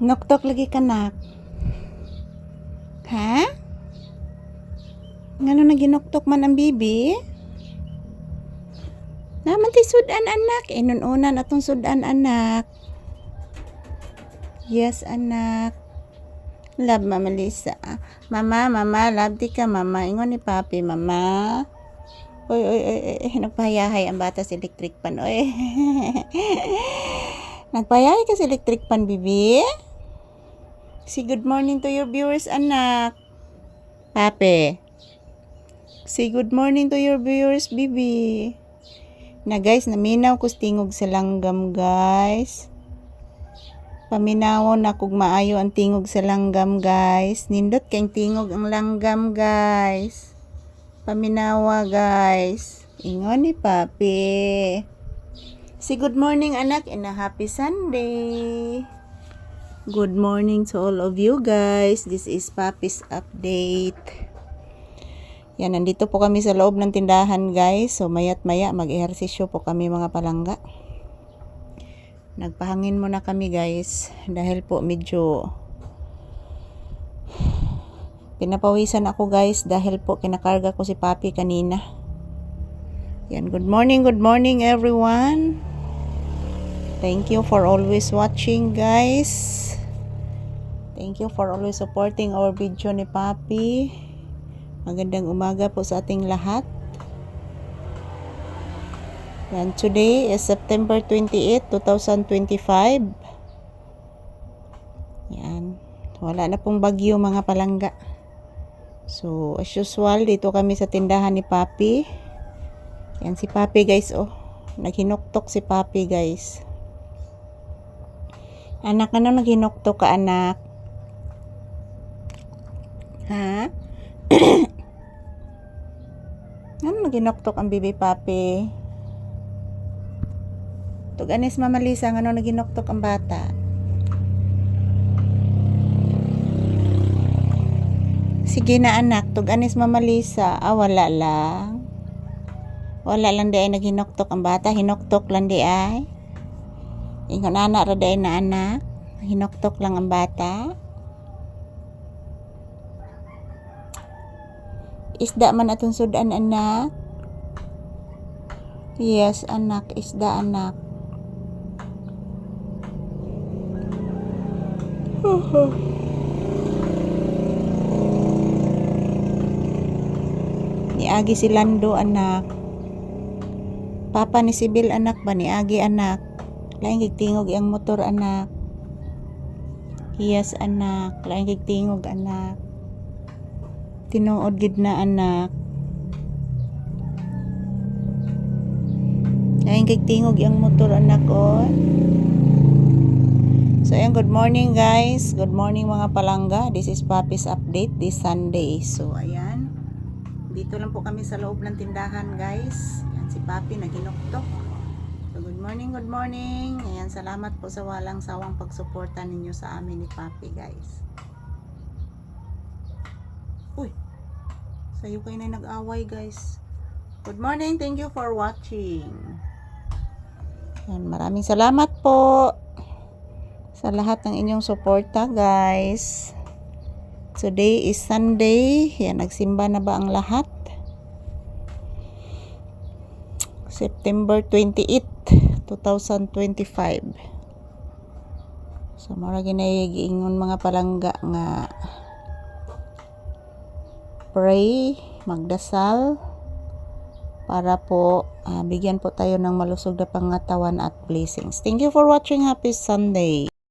Noktok lagi ka nak. Ha? Ngano na ginoktok man ang bibi? Naman ti sudan anak. Inununan atong sudan anak. Yes anak. Love Mama Lisa. Mama, mama, love di ka mama. Ingon ni papi, mama. Oy, oy, oy, oy, nagpahayahay ang bata sa electric pan, oy. nagpahayahay ka sa electric pan, bibi? Say good morning to your viewers, anak. Pape. Say good morning to your viewers, bibi. Na guys, naminaw ko tingog sa langgam, guys. Paminawon na kog maayo ang tingog sa langgam, guys. Nindot kayong tingog ang langgam, guys. Paminawa, guys. Ingon ni Papi. Say good morning, anak, and a happy Sunday. Good morning to all of you, guys. This is Papi's update. Yan, nandito po kami sa loob ng tindahan, guys. So, mayat maya, mag-ehersisyo po kami mga palangga. Nagpahangin muna kami, guys. Dahil po medyo pinapawisan ako, guys. Dahil po kinakarga ko si Papi kanina. Yan, good morning, good morning, everyone. Thank you for always watching, guys. Thank you for always supporting our video ni Papi. Magandang umaga po sa ating lahat. Yan, today is September 28, 2025. Yan. Wala na pong bagyo mga palangga. So, as usual, dito kami sa tindahan ni Papi. Yan si Papi guys, oh. Naghinuktok si Papi guys. Anak, ano naghinuktok ka anak? Ha? ano naginoktok ang bibi papi? Tuganis Mama Lisa, ano naginoktok ang bata? Sige na anak, tuganis Mama Lisa. Ah, wala lang. Wala lang di ay naghinoktok ang bata. Hinoktok lang di ay. Ingon anak ra di ay na anak. Hinoktok lang ang bata. Isda man atong sudan anak. Yes, anak. Isda anak. Niagi si Lando anak. Papa ni Sibil anak ba niagi anak. Lain tingog ang motor anak. Yes anak, lain tingog anak. Tinuod gid na anak. Lain tingog ang motor anak oh. So ayan, good morning guys. Good morning mga palangga. This is Papi's update this Sunday. So ayan. Dito lang po kami sa loob ng tindahan guys. Ayan si Papi naginuktok. So good morning, good morning. Ayan, salamat po sa walang sawang pagsuporta ninyo sa amin ni Papi guys. Uy, sa'yo kayo na nag-away guys. Good morning, thank you for watching. Ayan, maraming salamat po sa lahat ng inyong suporta guys. Today is Sunday. Yan, nagsimba na ba ang lahat? September 28, 2025. So, mara ginayigingon mga palangga nga pray, magdasal, para po ah, bigyan po tayo ng malusog na pangatawan at blessings. Thank you for watching. Happy Sunday.